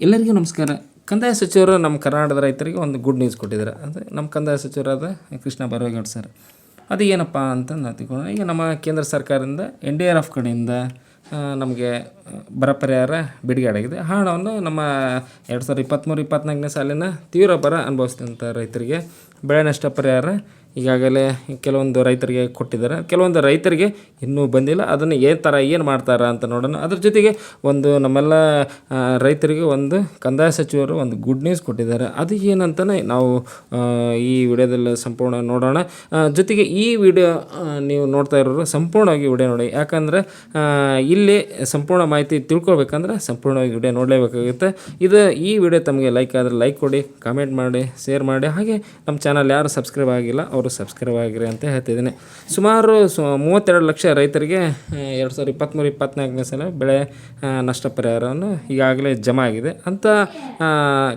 ಎಲ್ಲರಿಗೂ ನಮಸ್ಕಾರ. ಕಂದಾಯ ಸಚಿವರು ನಮ್ಮ ಕರ್ನಾಟಕದ ರೈತರಿಗೆ ಒಂದು ಗುಡ್ ನ್ಯೂಸ್ ಕೊಟ್ಟಿದ್ದಾರೆ. ಅಂದರೆ ನಮ್ಮ ಕಂದಾಯ ಸಚಿವರಾದ ಕೃಷ್ಣ ಬೈರೇಗೌಡ ಸರ್. ಅದು ಏನಪ್ಪ ಅಂತ ನಾವು ತಿಳ್ಕೊಂಡು ಈಗ ನಮ್ಮ ಕೇಂದ್ರ ಸರ್ಕಾರದಿಂದ ಎನ್ ಡಿ ಆರ್ ಎಫ್ ಕಡೆಯಿಂದ ನಮಗೆ ಬರ ಪರಿಹಾರ ಬಿಡುಗಡೆಯಾಗಿದೆ. ಹಣವನ್ನು ನಮ್ಮ ಎರಡು ಸಾವಿರದ ಇಪ್ಪತ್ತ್ಮೂರು ಇಪ್ಪತ್ತ್ನಾಲ್ಕನೇ ಸಾಲಿನ ತೀವ್ರ ಬರ ಅನುಭವಿಸಿದಂಥ ರೈತರಿಗೆ ಬೆಳೆ ನಷ್ಟ ಪರಿಹಾರ ಈಗಾಗಲೇ ಕೆಲವೊಂದು ರೈತರಿಗೆ ಕೊಟ್ಟಿದ್ದಾರೆ. ಕೆಲವೊಂದು ರೈತರಿಗೆ ಇನ್ನೂ ಬಂದಿಲ್ಲ. ಅದನ್ನು ಏನು ಥರ ಏನು ಮಾಡ್ತಾರೆ ಅಂತ ನೋಡೋಣ. ಅದ್ರ ಜೊತೆಗೆ ಒಂದು ನಮ್ಮೆಲ್ಲ ರೈತರಿಗೆ ಒಂದು ಕಂದಾಯ ಸಚಿವರು ಒಂದು ಗುಡ್ ನ್ಯೂಸ್ ಕೊಟ್ಟಿದ್ದಾರೆ. ಅದು ಏನಂತಲೇ ನಾವು ಈ ವಿಡಿಯೋದಲ್ಲಿ ಸಂಪೂರ್ಣ ನೋಡೋಣ. ಜೊತೆಗೆ ಈ ವಿಡಿಯೋ ನೀವು ನೋಡ್ತಾ ಇರೋರು ಸಂಪೂರ್ಣವಾಗಿ ವಿಡಿಯೋ ನೋಡಿ. ಯಾಕಂದರೆ ಇಲ್ಲಿ ಸಂಪೂರ್ಣ ಮಾಹಿತಿ ತಿಳ್ಕೊಬೇಕಂದ್ರೆ ಸಂಪೂರ್ಣವಾಗಿ ವಿಡಿಯೋ ನೋಡಲೇಬೇಕಾಗುತ್ತೆ. ಇದು ಈ ವಿಡಿಯೋ ತಮಗೆ ಲೈಕ್ ಆದರೆ ಲೈಕ್ ಕೊಡಿ, ಕಾಮೆಂಟ್ ಮಾಡಿ, ಶೇರ್ ಮಾಡಿ. ಹಾಗೆ ನಮ್ಮ ಚಾನಲ್ ಯಾರು ಸಬ್ಸ್ಕ್ರೈಬ್ ಆಗಿಲ್ಲ ಅವರು ಸಬ್ಸ್ಕ್ರೈಬ್ ಆಗಿರಿ ಅಂತ ಹೇಳ್ತಿದ್ದೀನಿ ಸುಮಾರು ಸು, ಮೂವತ್ತೆರಡು ಲಕ್ಷ ರೈತರಿಗೆ ಎರಡು ಸಾವಿರದ ಇಪ್ಪತ್ತ್ಮೂರು ಇಪ್ಪತ್ತ್ನಾಲ್ಕನೇ ಸಲ ಬೆಳೆ ನಷ್ಟ ಪರಿಹಾರವನ್ನು ಈಗಾಗಲೇ ಜಮಾ ಆಗಿದೆ ಅಂತ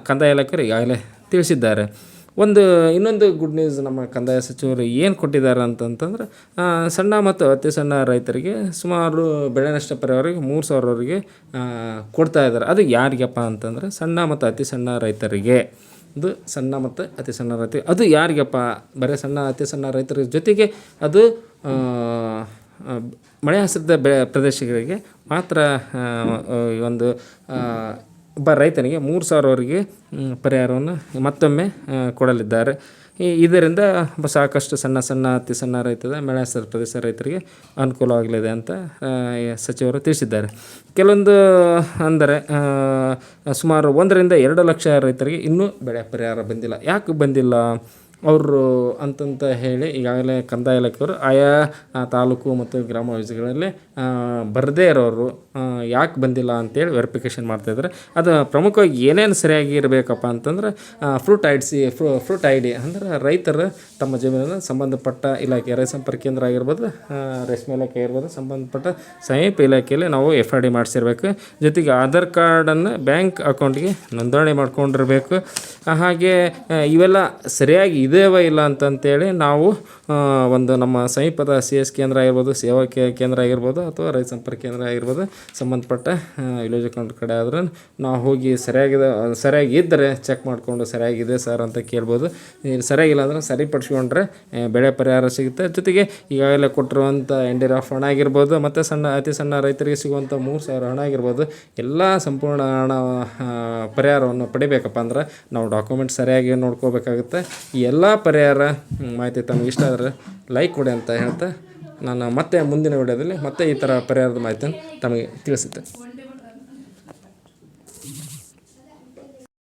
ಕಂದಾಯ ಇಲಾಖೆಯವರು ಈಗಾಗಲೇ ತಿಳಿಸಿದ್ದಾರೆ. ಒಂದು, ಇನ್ನೊಂದು ಗುಡ್ ನ್ಯೂಸ್ ನಮ್ಮ ಕಂದಾಯ ಸಚಿವರು ಏನು ಕೊಟ್ಟಿದ್ದಾರೆ ಅಂತಂತಂದ್ರೆ ಸಣ್ಣ ಮತ್ತು ಅತಿ ಸಣ್ಣ ರೈತರಿಗೆ ಸುಮಾರು ಬೆಳೆ ನಷ್ಟ ಪರಿಹಾರಕ್ಕೆ ಮೂರು ಸಾವಿರವರೆಗೆ ಕೊಡ್ತಾ ಇದ್ದಾರೆ. ಅದು ಯಾರಿಗಪ್ಪ ಅಂತಂದರೆ ಸಣ್ಣ ಮತ್ತು ಅತಿ ಸಣ್ಣ ರೈತರಿಗೆ. ಅದು ಸಣ್ಣ ಮತ್ತು ಅತಿ ಸಣ್ಣ ರೈತ ಅದು ಯಾರಿಗಪ್ಪ? ಬರೀ ಸಣ್ಣ, ಅತಿ ಸಣ್ಣ ರೈತರ ಜೊತೆಗೆ ಅದು ಮಳೆ ಆಶ್ರಿತ ಬೆ, ಪ್ರದೇಶಗಳಿಗೆ ಮಾತ್ರ ಒಂದು ಒಬ್ಬ ರೈತನಿಗೆ ಮೂರು ಸಾವಿರವರೆಗೆ ಪರಿಹಾರವನ್ನು ಮತ್ತೊಮ್ಮೆ ಕೊಡಲಿದ್ದಾರೆ. ಇದರಿಂದ ಸಾಕಷ್ಟು ಸಣ್ಣ ಸಣ್ಣ, ಅತಿ ಸಣ್ಣ ರೈತದ ಸರ್, ಪ್ರದೇಶ ರೈತರಿಗೆ ಅನುಕೂಲವಾಗಲಿದೆ ಅಂತ ಸಚಿವರು ತಿಳಿಸಿದ್ದಾರೆ. ಕೆಲವೊಂದು, ಅಂದರೆ ಸುಮಾರು ಒಂದರಿಂದ ಎರಡು ಲಕ್ಷ ರೈತರಿಗೆ ಇನ್ನೂ ಬೆಳೆ ಪರಿಹಾರ ಬಂದಿಲ್ಲ. ಯಾಕೆ ಬಂದಿಲ್ಲ? ಅವರು ಅಂತಂತ ಹೇಳಿ ಈಗಾಗಲೇ ಕಂದಾಯ ಇಲಾಖೆಯವರು ಆಯಾ ತಾಲೂಕು ಮತ್ತು ಗ್ರಾಮ ವಿಭಾಗಗಳಲ್ಲಿ ಬರದೇ ಇರೋರು ಯಾಕೆ ಬಂದಿಲ್ಲ ಅಂತೇಳಿ ವೆರಿಫಿಕೇಷನ್ ಮಾಡ್ತಾಯಿದ್ದಾರೆ ಅದು ಪ್ರಮುಖವಾಗಿ ಏನೇನು ಸರಿಯಾಗಿ ಇರಬೇಕಪ್ಪ ಅಂತಂದ್ರೆ ಫ್ರೂಟ್ ಐಡ್ಸಿ ಫ್ರೂ ಫ್ರೂಟ್ ಐ ಡಿ ಅಂದ್ರೆ ರೈತರು ತಮ್ಮ ಜಮೀನನ್ನು ಸಂಬಂಧಪಟ್ಟ ಇಲಾಖೆ, ರೈತ ಸಂಪರ್ಕ ಕೇಂದ್ರ ಆಗಿರ್ಬೋದು ರೇಷ್ಮೆ ಇಲಾಖೆ ಆಗಿರ್ಬೋದು, ಸಂಬಂಧಪಟ್ಟ ಸಮೀಪ ಇಲಾಖೆಯಲ್ಲಿ ನಾವು ಎಫ್ ಆರ್ ಡಿ ಮಾಡಿಸಿರ್ಬೇಕು. ಜೊತೆಗೆ ಆಧಾರ್ ಕಾರ್ಡನ್ನು ಬ್ಯಾಂಕ್ ಅಕೌಂಟ್ಗೆ ನೋಂದಣಿ ಮಾಡ್ಕೊಂಡಿರ್ಬೇಕು. ಹಾಗೆ ಇವೆಲ್ಲ ಸರಿಯಾಗಿ ಇದೇವ ಇಲ್ಲ ಅಂತಂತೇಳಿ ನಾವು ಒಂದು ನಮ್ಮ ಸಮೀಪದ ಸಿ ಎಸ್ ಕೇಂದ್ರ ಆಗಿರ್ಬೋದು, ಸೇವಾ ಕೇಂದ್ರ ಆಗಿರ್ಬೋದು ಅಥವಾ ರೈತ ಸಂಪರ್ಕ ಕೇಂದ್ರ ಆಗಿರ್ಬೋದು, ಸಂಬಂಧಪಟ್ಟ ವಿಲೇಜ್ ಕಡೆ ಆದ್ರೆ ನಾವು ಹೋಗಿ ಸರಿಯಾಗಿದೆ, ಸರಿಯಾಗಿ ಇದ್ದರೆ ಚೆಕ್ ಮಾಡಿಕೊಂಡು ಸರಿಯಾಗಿದೆ ಸರ್ ಅಂತ ಕೇಳ್ಬೋದು. ಸರಿಯಾಗಿಲ್ಲ ಅಂದ್ರೆ ಸರಿಪಡಿಸ್ಕೊಂಡ್ರೆ ಬೆಳೆ ಪರಿಹಾರ ಸಿಗುತ್ತೆ. ಜೊತೆಗೆ ಈಗಾಗಲೇ ಕೊಟ್ಟಿರುವಂಥ ಎನ್ ಆಫ್ ಹಣ ಆಗಿರ್ಬೋದು, ಮತ್ತು ಸಣ್ಣ, ಅತಿ ಸಣ್ಣ ರೈತರಿಗೆ ಸಿಗುವಂಥ ಮೂರು ಸಾವಿರ ಹಣ ಆಗಿರ್ಬೋದು, ಎಲ್ಲ ಸಂಪೂರ್ಣ ಹಣ ಪರಿಹಾರವನ್ನು ಪಡಿಬೇಕಪ್ಪ ಅಂದ್ರೆ ನಾವು ಡಾಕ್ಯುಮೆಂಟ್ ಸರಿಯಾಗಿ ನೋಡ್ಕೋಬೇಕಾಗುತ್ತೆ. ಈ ಎಲ್ಲ ಪರಿಹಾರ ಮಾಹಿತಿ ತಮಗೆ ಇಷ್ಟ ಆದರೆ ಲೈಕ್ ಕೊಡಿ ಅಂತ ಹೇಳ್ತಾ ನಾನು ಮತ್ತೆ ಮುಂದಿನ ವಿಡಿಯೋದಲ್ಲಿ ಮತ್ತೆ ಈ ಥರ ಪರಿಹಾರದ ಮಾಹಿತಿಯನ್ನು ತಮಗೆ ತಿಳಿಸುತ್ತೆ.